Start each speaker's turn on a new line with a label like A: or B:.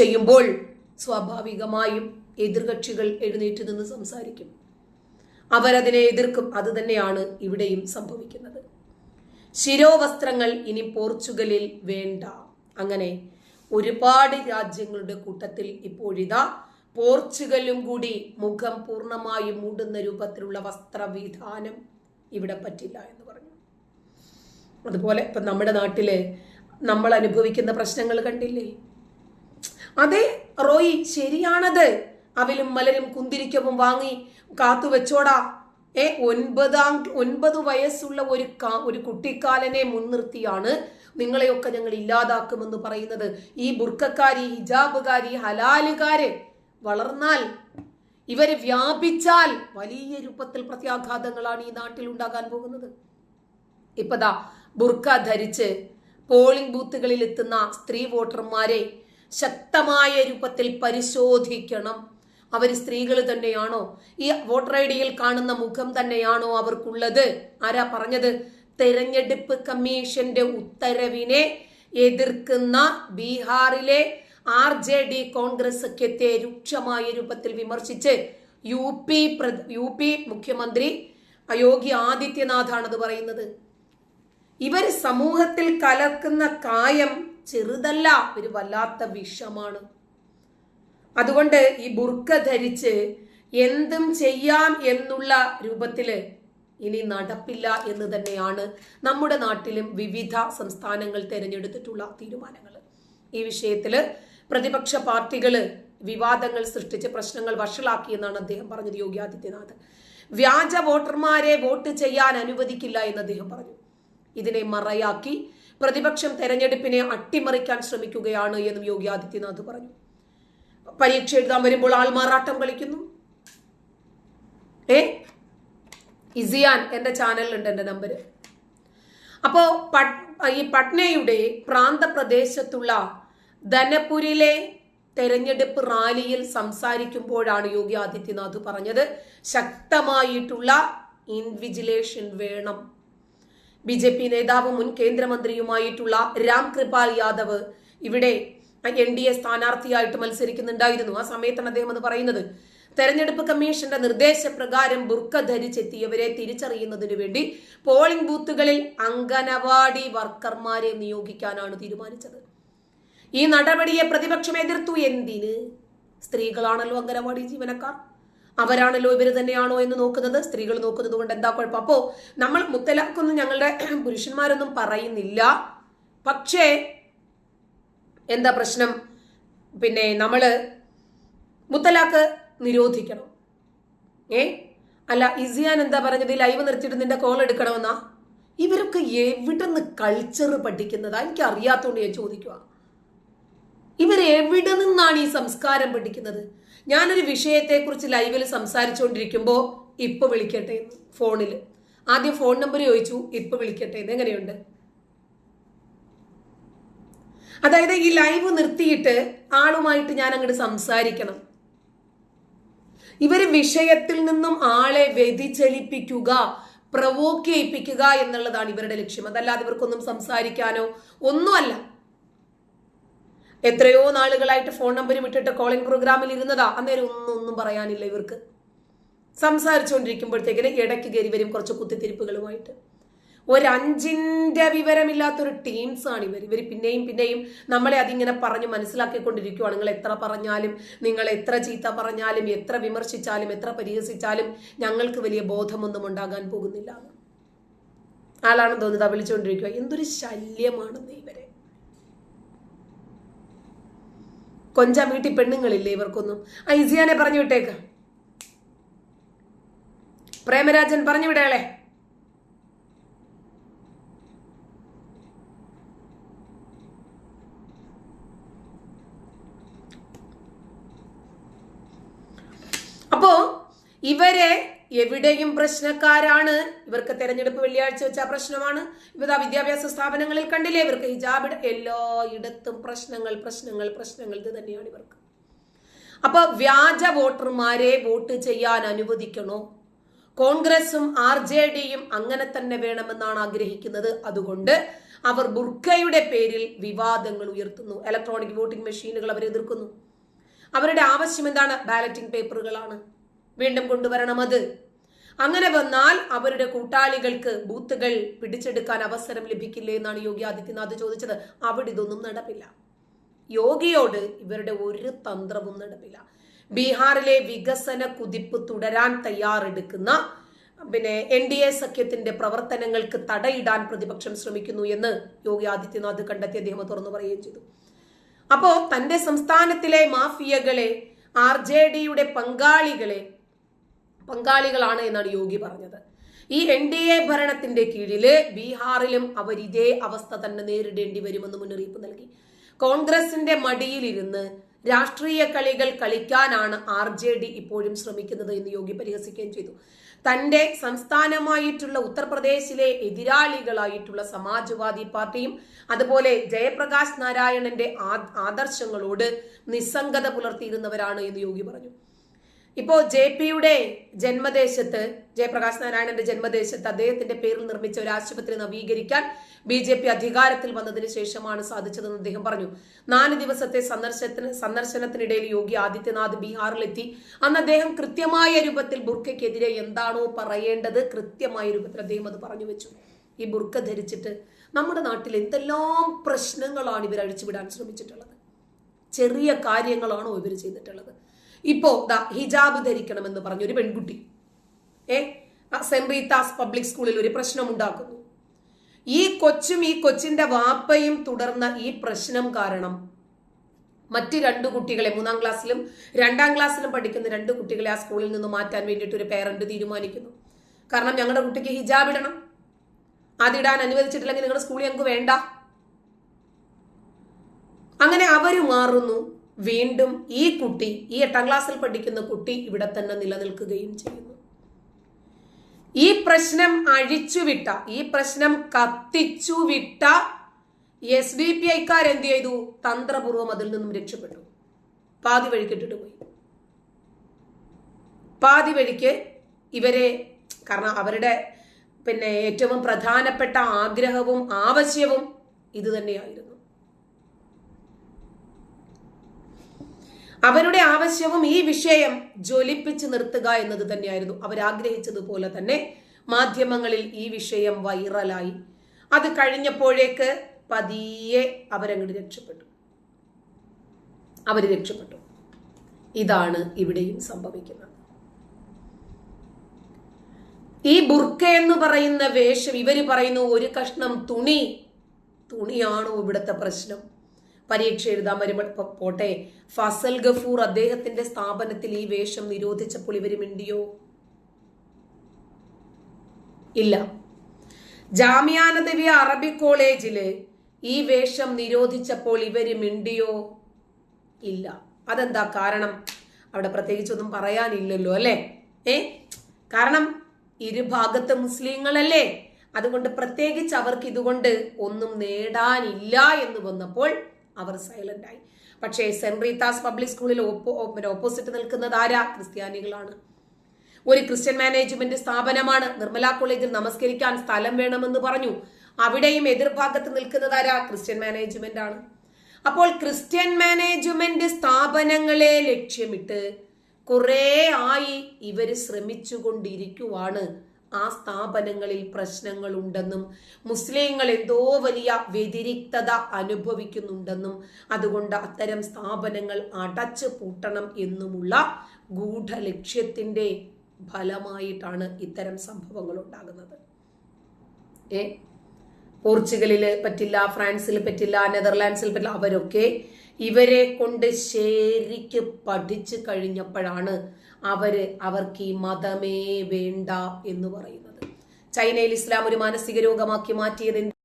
A: ചെയ്യുമ്പോൾ സ്വാഭാവികമായും എതിർകക്ഷികൾ എഴുന്നേറ്റ് നിന്ന് സംസാരിക്കും. അവരതിനെ എതിർക്കും. അത് തന്നെയാണ് ഇവിടെയും സംഭവിക്കുന്നത്. ശിരോവസ്ത്രങ്ങൾ ഇനി പോർച്ചുഗലിൽ വേണ്ട. അങ്ങനെ ഒരുപാട് രാജ്യങ്ങളുടെ കൂട്ടത്തിൽ ഇപ്പോഴിതാ പോർച്ചുഗലും കൂടി മുഖം പൂർണമായും മൂടുന്ന രൂപത്തിലുള്ള വസ്ത്രവിധാനം ഇവിടെ പറ്റില്ല എന്ന് പറഞ്ഞു. അതുപോലെ ഇപ്പം നമ്മുടെ നാട്ടിൽ നമ്മൾ അനുഭവിക്കുന്ന പ്രശ്നങ്ങൾ കണ്ടില്ലേ? അതെ റോയി ശരിയാണത്. അവലും മലരും കുന്തിരിക്കവും വാങ്ങി കാത്തു വെച്ചോടാ. ഏ ഒൻപതാം ഒൻപത് വയസ്സുള്ള ഒരു ഒരു കുട്ടിക്കാലനെ മുൻനിർത്തിയാണ് നിങ്ങളെയൊക്കെ ഞങ്ങൾ ഇല്ലാതാക്കുമെന്ന് പറയുന്നത്. ഈ ബുർക്കക്കാരി ഹിജാബുകാരി ഹലാലുകാര് വളർന്നാൽ ഇവർ വ്യാപിച്ചാൽ വലിയ രൂപത്തിൽ പ്രത്യാഘാതങ്ങളാണ് ഈ നാട്ടിൽ ഉണ്ടാകാൻ പോകുന്നത്. ഇപ്പതാ ബുർക്ക ധരിച്ച് പോളിംഗ് ബൂത്തുകളിൽ എത്തുന്ന സ്ത്രീ വോട്ടർമാരെ ശക്തമായ രൂപത്തിൽ പരിശോധിക്കണം. അവർ സ്ത്രീകൾ തന്നെയാണോ? ഈ വോട്ടർ ഐ ഡിയിൽ കാണുന്ന മുഖം തന്നെയാണോ അവർക്കുള്ളത്? ആരാ പറഞ്ഞത്? തെരഞ്ഞെടുപ്പ് കമ്മീഷന്റെ ഉത്തരവിനെ എതിർക്കുന്ന ബീഹാറിലെ ആർ ജെ ഡി കോൺഗ്രസ് സഖ്യത്തെ രൂക്ഷമായ രൂപത്തിൽ വിമർശിച്ച് യു പി യു പി മുഖ്യമന്ത്രി യോഗി ആദിത്യനാഥാണ് അത് പറയുന്നത്. ഇവർ സമൂഹത്തിൽ കലർക്കുന്ന കായം ചെറുതല്ല ഒരു വല്ലാത്ത വിഷമാണ്. അതുകൊണ്ട് ഈ ബുർക്ക ധരിച്ച് എന്തും ചെയ്യാം എന്നുള്ള രൂപത്തിൽ ഇനി നടപ്പില്ല എന്ന് തന്നെയാണ് നമ്മുടെ നാട്ടിലും വിവിധ സംസ്ഥാനങ്ങൾ തിരഞ്ഞെടുത്തിട്ടുള്ള തീരുമാനങ്ങൾ ഈ വിഷയത്തിൽ പ്രതിപക്ഷ പാർട്ടികൾ വിവാദങ്ങൾ സൃഷ്ടിച്ച് പ്രശ്നങ്ങൾ വഷളാക്കി എന്നാണ് അദ്ദേഹം പറഞ്ഞത് യോഗി ആദിത്യനാഥ്. വ്യാജ വോട്ടർമാരെ വോട്ട് ചെയ്യാൻ അനുവദിക്കില്ല എന്ന് അദ്ദേഹം പറഞ്ഞു. ഇതിനെ മറയാക്കി പ്രതിപക്ഷം തെരഞ്ഞെടുപ്പിനെ അട്ടിമറിക്കാൻ ശ്രമിക്കുകയാണ് എന്നും യോഗി ആദിത്യനാഥ് പറഞ്ഞു. പരീക്ഷ എഴുതാൻ വരുമ്പോൾ ആൾമാറാട്ടം കളിക്കുന്നു. ഏ? ഇസിയാൻ എന്റെ ചാനലിലുണ്ട് എന്റെ നമ്പർ അപ്പോ പട്- ഈ പട്നയുടെ പ്രാന്തപ്രദേശത്തുള്ള ധനപുരിലെ തെരഞ്ഞെടുപ്പ് റാലിയിൽ സംസാരിക്കുമ്പോഴാണ് യോഗി ആദിത്യനാഥ് പറഞ്ഞത്. ശക്തമായിട്ടുള്ള ഇൻവിജിലേഷൻ വേണം. ബി ജെ പി നേതാവും മുൻ കേന്ദ്രമന്ത്രിയുമായിട്ടുള്ള രാം കൃപാൽ യാദവ് ഇവിടെ എൻ ഡി എ സ്ഥാനാർത്ഥിയായിട്ട് മത്സരിക്കുന്നുണ്ടായിരുന്നു. ആ സമയത്താണ് അദ്ദേഹം അത് പറയുന്നത്. തെരഞ്ഞെടുപ്പ് കമ്മീഷന്റെ നിർദ്ദേശപ്രകാരം ബുർക്ക ധരിച്ചെത്തിയവരെ തിരിച്ചറിയുന്നതിനു വേണ്ടി പോളിംഗ് ബൂത്തുകളിൽ അംഗനവാടി വർക്കർമാരെ നിയോഗിക്കാനാണ് തീരുമാനിച്ചത്. ഈ നടപടിയെ പ്രതിപക്ഷം എതിർത്തു. എന്തിന്? സ്ത്രീകളാണല്ലോ അംഗനവാടി ജീവനക്കാർ. അവരാണല്ലോ ഇവർ തന്നെയാണോ എന്ന് നോക്കുന്നത്? സ്ത്രീകൾ നോക്കുന്നത് കൊണ്ട് എന്താ കുഴപ്പം? അപ്പോ നമ്മൾ മുത്തലാക്കൊന്നും ഞങ്ങളുടെ പുരുഷന്മാരൊന്നും പറയുന്നില്ല. പക്ഷേ എന്താ പ്രശ്നം? പിന്നെ നമ്മൾ മുത്തലാക്ക് നിരോധിക്കണം. ഏ? അല്ല ഇസിയാൻ എന്താ പറഞ്ഞത്? ലൈവ് നിർത്തിയിട്ട് നിന്റെ കോൾ എടുക്കണമെന്നാ? ഇവരൊക്കെ എവിടെ നിന്ന് കൾച്ചർ പഠിക്കുന്നതാ? എനിക്ക് അറിയാത്തോണ്ട് ഞാൻ ചോദിക്കുക ഇവർ എവിടെ നിന്നാണ് ഈ സംസ്കാരം പഠിക്കുന്നത്? ഞാനൊരു വിഷയത്തെക്കുറിച്ച് ലൈവിൽ സംസാരിച്ചുകൊണ്ടിരിക്കുമ്പോൾ ഇപ്പൊ വിളിക്കട്ടെ ഫോണിൽ ആദ്യം ഫോൺ നമ്പർ ചോദിച്ചു ഇപ്പൊ വിളിക്കട്ടെ എങ്ങനെയുണ്ട്? അതായത് ഈ ലൈവ് നിർത്തിയിട്ട് ആളുമായിട്ട് ഞാൻ അങ്ങോട്ട് സംസാരിക്കണം. ഇവർ വിഷയത്തിൽ നിന്നും ആളെ വ്യതിചലിപ്പിക്കുക പ്രവോക്ക് ചെയ്യിപ്പിക്കുക എന്നുള്ളതാണ് ഇവരുടെ ലക്ഷ്യം. അതല്ലാതെ ഇവർക്കൊന്നും സംസാരിക്കാനോ ഒന്നുമല്ല. എത്രയോ നാളുകളായിട്ട് ഫോൺ നമ്പർ വിട്ടിട്ട് കോളിംഗ് പ്രോഗ്രാമിൽ ഇരുന്നതാ. അന്നേരം ഒന്നും ഒന്നും പറയാനില്ല ഇവർക്ക്. സംസാരിച്ചുകൊണ്ടിരിക്കുമ്പോഴത്തേക്കിന് ഇടയ്ക്ക് കയറി വരും കുറച്ച് കുത്തിത്തിരിപ്പുകളുമായിട്ട്. ഒരഞ്ചിന്റെ വിവരമില്ലാത്തൊരു ടീംസ് ആണ് ഇവർ ഇവർ പിന്നെയും പിന്നെയും നമ്മളെ അതിങ്ങനെ പറഞ്ഞ് മനസ്സിലാക്കിക്കൊണ്ടിരിക്കുവാണ്. നിങ്ങൾ എത്ര പറഞ്ഞാലും നിങ്ങൾ എത്ര ചീത്ത പറഞ്ഞാലും എത്ര വിമർശിച്ചാലും എത്ര പരിഹസിച്ചാലും ഞങ്ങൾക്ക് വലിയ ബോധമൊന്നും ഉണ്ടാകാൻ പോകുന്നില്ല. ആളാണെന്ന് തോന്നുന്നത് വിളിച്ചുകൊണ്ടിരിക്കുക എന്തൊരു ശല്യമാണെന്ന് ഇവരെ കൊഞ്ച വീട്ടിൽ പെണ്ണുങ്ങളില്ലേ ഇവർക്കൊന്നും? ആ ഇസിയാനെ പറഞ്ഞു വിട്ടേക്ക. പ്രേമരാജൻ പറഞ്ഞു വിടേളെ അപ്പോ ഇവരെ എവിടെയും പ്രശ്നക്കാരാണ്. ഇവർക്ക് തെരഞ്ഞെടുപ്പ് വെള്ളിയാഴ്ച വെച്ച പ്രശ്നമാണ്. വിവിധ വിദ്യാഭ്യാസ സ്ഥാപനങ്ങളിൽ കണ്ടില്ലേ ഇവർക്ക് ഹിജാബ് എല്ലായിടത്തും പ്രശ്നങ്ങൾ പ്രശ്നങ്ങൾ പ്രശ്നങ്ങൾ. ഇത് തന്നെയാണ് ഇവർക്ക്. അപ്പൊ വ്യാജ വോട്ടർമാരെ വോട്ട് ചെയ്യാൻ അനുവദിക്കണോ? കോൺഗ്രസും ആർ ജെ ഡിയും അങ്ങനെ തന്നെ വേണമെന്നാണ് ആഗ്രഹിക്കുന്നത്. അതുകൊണ്ട് അവർ ബുർഖയുടെ പേരിൽ വിവാദങ്ങൾ ഉയർത്തുന്നു. ഇലക്ട്രോണിക് വോട്ടിംഗ് മെഷീനുകൾ അവർ എതിർക്കുന്നു അവരുടെ ആവശ്യം എന്താണ്? ബാലറ്റിംഗ് പേപ്പറുകളാണ്. വീണ്ടും കൊണ്ടുവരണം അത്. അങ്ങനെ വന്നാൽ അവരുടെ കൂട്ടാളികൾക്ക് ബൂത്തുകൾ പിടിച്ചെടുക്കാൻ അവസരം ലഭിക്കില്ലേ എന്നാണ് യോഗി ആദിത്യനാഥ് ചോദിച്ചത്. അവിടെ ഇതൊന്നും നടപ്പില്ല. യോഗിയോട് ഇവരുടെ ഒരു തന്ത്രവും നടപ്പില്ല. ബീഹാറിലെ വികസന കുതിപ്പ് തുടരാൻ തയ്യാറെടുക്കുന്ന പിന്നെ എൻ ഡി എ സഖ്യത്തിന്റെ പ്രവർത്തനങ്ങൾക്ക് തടയിടാൻ പ്രതിപക്ഷം ശ്രമിക്കുന്നു എന്ന് യോഗി ആദിത്യനാഥ് കണ്ടെത്തി അദ്ദേഹം തുറന്നു പറയുകയും ചെയ്തു. അപ്പോ തന്റെ സംസ്ഥാനത്തിലെ മാഫിയകളെ ആർ ജെ ഡിയുടെ പങ്കാളികളെ പങ്കാളികളാണ് എന്നാണ് യോഗി പറഞ്ഞത്. ഈ എൻ ഡി എ ഭരണത്തിന്റെ കീഴിൽ ബീഹാറിലും അവർ ഇതേ അവസ്ഥ തന്നെ നേരിടേണ്ടി വരുമെന്ന് മുന്നറിയിപ്പ് നൽകി. കോൺഗ്രസിന്റെ മടിയിലിരുന്ന് രാഷ്ട്രീയ കളികൾ കളിക്കാനാണ് ആർ ജെ ഡി ഇപ്പോഴും ശ്രമിക്കുന്നത് എന്ന് യോഗി പരിഹസിക്കുകയും ചെയ്തു. തന്റെ സംസ്ഥാനമായിട്ടുള്ള ഉത്തർപ്രദേശിലെ എതിരാളികളായിട്ടുള്ള സമാജ്വാദി പാർട്ടിയും അതുപോലെ ജയപ്രകാശ് നാരായണന്റെ ആദർശങ്ങളോട് നിസ്സംഗത പുലർത്തിയിരുന്നവരാണ് എന്ന് യോഗി പറഞ്ഞു. ഇപ്പോ ജെ പിയുടെ ജന്മദേശത്ത് ജയപ്രകാശ് നാരായണന്റെ ജന്മദേശത്ത് അദ്ദേഹത്തിന്റെ പേരിൽ നിർമ്മിച്ച ഒരു ആശുപത്രി നവീകരിക്കാൻ ബി ജെ പി അധികാരത്തിൽ വന്നതിന് ശേഷമാണ് സാധിച്ചതെന്ന് അദ്ദേഹം പറഞ്ഞു. നാല് ദിവസത്തെ സന്ദർശനത്തിന് സന്ദർശനത്തിനിടയിൽ യോഗി ആദിത്യനാഥ് ബീഹാറിലെത്തി. അന്ന് അദ്ദേഹം കൃത്യമായ രൂപത്തിൽ ബുർക്കയ്ക്കെതിരെ എന്താണോ പറയേണ്ടത് കൃത്യമായ രൂപത്തിൽ അദ്ദേഹം അത് പറഞ്ഞു വെച്ചു. ഈ ബുർക്ക ധരിച്ചിട്ട് നമ്മുടെ നാട്ടിൽ എന്തെല്ലാം പ്രശ്നങ്ങളാണ് ഇവർ അഴിച്ചുവിടാൻ ശ്രമിച്ചിട്ടുള്ളത്? ചെറിയ കാര്യങ്ങളാണോ ഇവർ ചെയ്തിട്ടുള്ളത്? ഇപ്പോ ദാ ഹിജാബ് ധരിക്കണം എന്ന് പറഞ്ഞ ഒരു പെൺകുട്ടി. ഏ? സെന്റ് പബ്ലിക് സ്കൂളിൽ ഒരു പ്രശ്നം ഉണ്ടാക്കുന്നു. ഈ കൊച്ചും ഈ കൊച്ചിന്റെ വാപ്പയും തുടർന്ന ഈ പ്രശ്നം കാരണം മറ്റ് രണ്ട് കുട്ടികളെ മൂന്നാം ക്ലാസ്സിലും രണ്ടാം ക്ലാസ്സിലും പഠിക്കുന്ന രണ്ട് കുട്ടികളെ ആ സ്കൂളിൽ നിന്ന് മാറ്റാൻ വേണ്ടിയിട്ട് ഒരു പേരന്റ് തീരുമാനിക്കുന്നു. കാരണം ഞങ്ങളുടെ കുട്ടിക്ക് ഹിജാബ് ഇടണം. അതിടാൻ അനുവദിച്ചിട്ടില്ലെങ്കിൽ നിങ്ങളുടെ സ്കൂളിൽ ഞങ്ങൾക്ക് വേണ്ട. അങ്ങനെ അവർ മാറുന്നു. വീണ്ടും ഈ കുട്ടി ഈ എട്ടാം ക്ലാസ്സിൽ പഠിക്കുന്ന കുട്ടി ഇവിടെ തന്നെ നിലനിൽക്കുകയും ചെയ്യുന്നു. ഈ പ്രശ്നം അഴിച്ചുവിട്ട ഈ പ്രശ്നം കത്തിച്ചുവിട്ട എസ് ഡി പി ഐക്കാർ എന്ത് ചെയ്തു? തന്ത്രപൂർവം അതിൽ നിന്നും രക്ഷപ്പെട്ടു. പാതി വഴിക്കിട്ടിട്ട് പോയി. പാതി വഴിക്ക് ഇവരെ കാരണം അവരുടെ പിന്നെ ഏറ്റവും പ്രധാനപ്പെട്ട ആഗ്രഹവും ആവശ്യവും ഇത് തന്നെയായിരുന്നു. അവരുടെ ആവശ്യവും ഈ വിഷയം ജ്വലിപ്പിച്ച് നിർത്തുക എന്നത് തന്നെയായിരുന്നു. അവരാഗ്രഹിച്ചതുപോലെ തന്നെ മാധ്യമങ്ങളിൽ ഈ വിഷയം വൈറലായി. അത് കഴിഞ്ഞപ്പോഴേക്ക് പതിയെ അവരങ്ങോട്ട് രക്ഷപ്പെട്ടു. അവർ രക്ഷപ്പെട്ടു. ഇതാണ് ഇവിടെയും സംഭവിക്കുന്നത്. ഈ ബുർക്ക എന്ന് പറയുന്ന വേഷം ഇവർ പറയുന്നു ഒരു കഷ്ണം തുണി തുണിയാണോ ഇവിടുത്തെ പ്രശ്നം? പരീക്ഷ എഴുതാൻ വരുമ്പോൾ പോട്ടെ. ഫസൽ ഗഫൂർ അദ്ദേഹത്തിന്റെ സ്ഥാപനത്തിൽ ഈ വേഷം നിരോധിച്ചപ്പോൾ ഇവർ മിണ്ടിയോ? ഇല്ല. ജാമ്യാനദവി അറബി കോളേജിൽ ഈ വേഷം നിരോധിച്ചപ്പോൾ ഇവർ മിണ്ടിയോ? ഇല്ല. അതെന്താ കാരണം? അവിടെ പ്രത്യേകിച്ചൊന്നും പറയാനില്ലല്ലോ അല്ലേ? ഏ? കാരണം ഇരുഭാഗത്തെ മുസ്ലിങ്ങളല്ലേ? അതുകൊണ്ട് പ്രത്യേകിച്ച് അവർക്ക് ഇതുകൊണ്ട് ഒന്നും നേടാനില്ല എന്ന് വന്നപ്പോൾ അവർ സൈലന്റ് ആയി. പക്ഷേ സെന്റ് റീത്താസ് പബ്ലിക് സ്കൂളിൽ ഓപ്പോസിറ്റ് നിൽക്കുന്നത് ആരാ? ക്രിസ്ത്യാനികളാണ്. ഒരു ക്രിസ്ത്യൻ മാനേജ്മെന്റ് സ്ഥാപനമാണ്. നിർമ്മല കോളേജിൽ നമസ്കരിക്കാൻ സ്ഥലം വേണമെന്ന് പറഞ്ഞു. അവിടെയും എതിർഭാഗത്ത് നിൽക്കുന്നത് ആരാ? ക്രിസ്ത്യൻ മാനേജ്മെന്റ് ആണ്. അപ്പോൾ ക്രിസ്ത്യൻ മാനേജ്മെന്റ് സ്ഥാപനങ്ങളെ ലക്ഷ്യമിട്ട് കുറേ ആയി ഇവർ ശ്രമിച്ചുകൊണ്ടിരിക്കുവാണ്. ആ സ്ഥാപനങ്ങളിൽ പ്രശ്നങ്ങൾ ഉണ്ടെന്നും മുസ്ലിങ്ങൾ എന്തോ വലിയ വ്യതിരിക്തത അനുഭവിക്കുന്നുണ്ടെന്നും അതുകൊണ്ട് അത്തരം സ്ഥാപനങ്ങൾ അടച്ചു പൂട്ടണം എന്നുമുള്ള ഗൂഢലക്ഷ്യത്തിന്റെ ഫലമായിട്ടാണ് ഇത്തരം സംഭവങ്ങൾ ഉണ്ടാകുന്നത് ഏ? പോർച്ചുഗലിൽ പറ്റില്ല ഫ്രാൻസിൽ പറ്റില്ല നെതർലാൻഡ്സിൽ പറ്റില്ല അവരൊക്കെ ഇവരെ കൊണ്ട് ശരിക്ക് പഠിച്ചു കഴിഞ്ഞപ്പോഴാണ് അവർ അവർക്ക് ഈ മതമേ വേണ്ട എന്ന് പറയുന്നത്. ചൈനയിൽ ഇസ്ലാം ഒരു മാനസിക രോഗമാക്കി മാറ്റിയത്